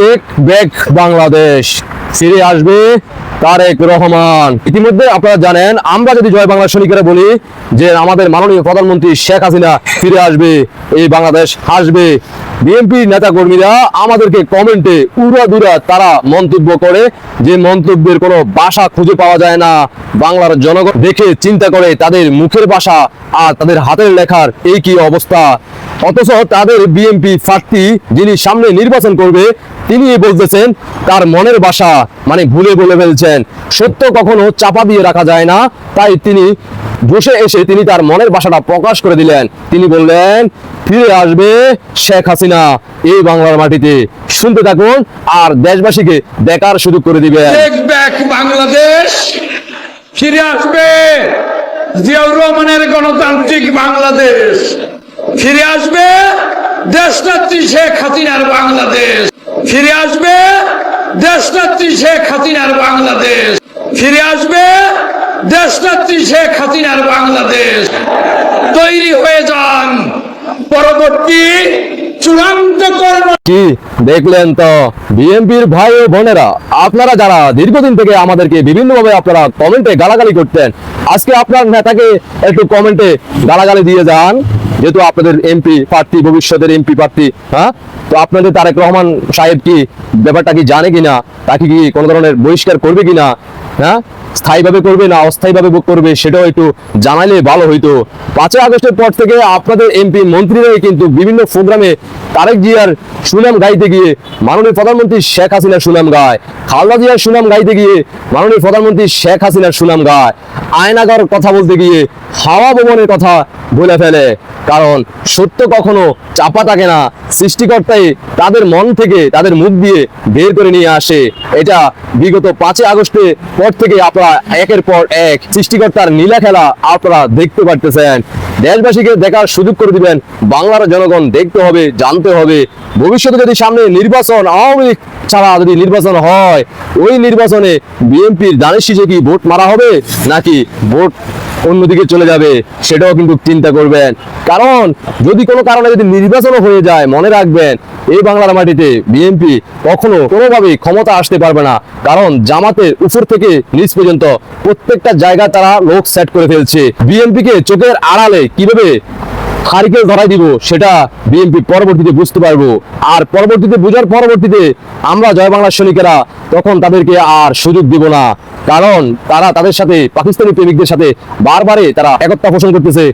Take back Bangladesh. ফিরে আসবে তারেক রহমান। ইতিমধ্যে আপনারা জানেন, আমরা যদি জয় বাংলা সৈনিকেরা বলি যে আমাদের মাননীয় প্রধানমন্ত্রী শেখ হাসিনা ফিরে আসবে, এই বাংলাদেশ হাসবে। বিএনপি নেতা কর্মীরা আমাদেরকে কমেন্টে উড়া দুরা তারা মন্তব্য করে যে মন্তব্যের কোনো ভাষা খুঁজে পাওয়া যায় না। বাংলার জনগণ দেখে চিন্তা করে তাদের মুখের বাসা আর তাদের হাতের লেখার এই কি অবস্থা। অথচ তাদের বিএনপি প্রার্থী যিনি সামনে নির্বাচন করবে তিনি বলতেছেন, তার মনের বাসা মানে ভুলে বলে ফেলছেন। সত্য কখনো চাপা দিয়ে রাখা যায় না। তাই তিনি বসে এসে তিনি তার মনের বাসাটা প্রকাশ করে দিলেন। তিনি বললেন, ফিরে আসবে শেখ হাসিনা এই বাংলার মাটিতে। শুনতে থাকুন, আর দেশবাসীকে দেখার সুযোগ করে টেক বাংলাদেশ, ফিরে আসবে জিয়াউর রহমানের গণতান্ত্রিক বাংলাদেশ। ফিরে আসবে দেশনেত্রী শেখ হাসিনার বাংলাদেশ। ফিরে আসবে দেশ দেশনেত্রী শেখ হাসিনার বাংলাদেশ। ফিরে আসবে দেশ দেশনেত্রী শেখ হাসিনার বাংলাদেশ। তৈরি হয়ে যান। পরবর্তী কি দেখলেন তো? বিএনপির ভাই ও বোনেরা, আপনারা যারা দীর্ঘদিন থেকে আমাদেরকে বিভিন্নভাবে আপনারা কমেন্টে গালাগালি করতেন, আজকে আপনার নেতাকে একটু কমেন্টে গালাগালি দিয়ে যান। যেহেতু আপনাদের এমপি প্রার্থী, ভবিষ্যতের এমপি প্রার্থী হ্যাঁ? তো আপনাদের তারেক রহমান সাহেব কি ব্যাপারটা কি জানে কিনা? তাকে কি কোনো ধরনের বহিষ্কার করবে কিনা? হ্যাঁ? স্থায়ীভাবে করবে না অস্থায়ীভাবে করবে সেটাও একটু জানালে ভালো হইতো। পাঁচই আগস্টের পর থেকে আপনাদের এমপি মন্ত্রীরাই কিন্তু বিভিন্ন প্রোগ্রামে তারেক জিয়ার সুনাম গাইতে গিয়ে মাননীয় প্রধানমন্ত্রী শেখ হাসিনার সুনাম গায়, খালদা জিয়ার সুনাম গাইতে গিয়ে মাননীয় প্রধানমন্ত্রী শেখ হাসিনার সুনাম গায়, আয়নাগর কথা বলতে গিয়ে হাওয়া ভবনের কথা বলে ফেলে। কারণ সত্য কখনো চাপা থাকে না। সৃষ্টিকর্তাই তাদের মন থেকে তাদের মুখ দিয়ে বের করে নিয়ে আসে। এটা বিগত পাঁচই আগস্টে পর থেকে আপনারা একের পর এক সৃষ্টিকর্তার নীলা খেলা আপনারা দেখতে পারতেছেন। দেশবাসীকে দেখার সুযোগ করে দিবেন। বাংলার জনগণ দেখতে হবে, জানতে হবে। ভবিষ্যতে যদি সামনে নির্বাচন, আওয়ামী লীগ ছাড়া যদি নির্বাচন হয়, ওই নির্বাচনে বিএনপির দানের শীষে কি ভোট মারা হবে, নাকি ভোট অন্যদিকে চলে যাবে, সেটাও কিন্তু চিন্তা করবেন। কারণ, যদি কোনো কারণে যদি নির্বাচনও হয়ে যায়, মনে রাখবেন, এই বাংলার মাটিতে বিএনপি কখনো কোনোভাবেই ক্ষমতা আসতে পারবে না। কারণ, জামাতের উপর থেকে নিচ পর্যন্ত প্রত্যেকটা জায়গা তারা লোক সেট করে ফেলছে। বিএনপিকে চোখের আড়ালে কীভাবে খারিকেল ধরাই দিব, সেটা বিএনপি পরবর্তীতে বুঝতে পারব। আর পরবর্তীতে বোঝার পরবর্তীতে আমরা জয় বাংলার সৈনিকেরা তখন তাদেরকে আর সুযোগ দিব না। কারণ তারা তাদের সাথে, পাকিস্তানি প্রেমিকদের সাথে বারবারে তারা একতা পোষণ করতেছে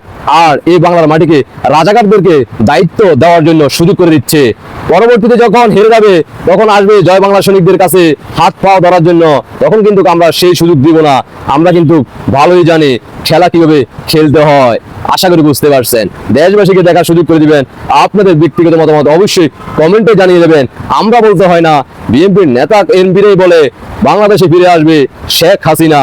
আর এই বাংলার মাটিকে রাজাকারদেরকে দায়িত্ব দেওয়ার জন্য সুযোগ করে দিচ্ছে। পরবর্তীতে যখন হেরে যাবে, তখন আসবে জয় বাংলা সৈনিকদের কাছে হাত পাও ধরার জন্য। তখন কিন্তু আমরা সেই সুযোগ দিব না। আমরা কিন্তু ভালোই জানি খেলা কীভাবে খেলতে হয়। আশা করি বুঝতে পারছেন। দেশবাসীকে দেখার সুযোগ করে দিবেন। আপনাদের ব্যক্তিগত মতামত অবশ্যই কমেন্টে জানিয়ে দেবেন। আমরা বলতে হয় না, বিএনপির নেতা এনপিরাই বলে বাংলাদেশে ফিরে আসবে শেখ হাসিনা।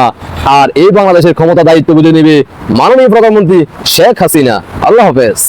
আর এই বাংলাদেশের ক্ষমতা দায়িত্ব বুঝে নেবে মাননীয় প্রধানমন্ত্রী শেখ হাসিনা। আল্লাহ হাফেজ।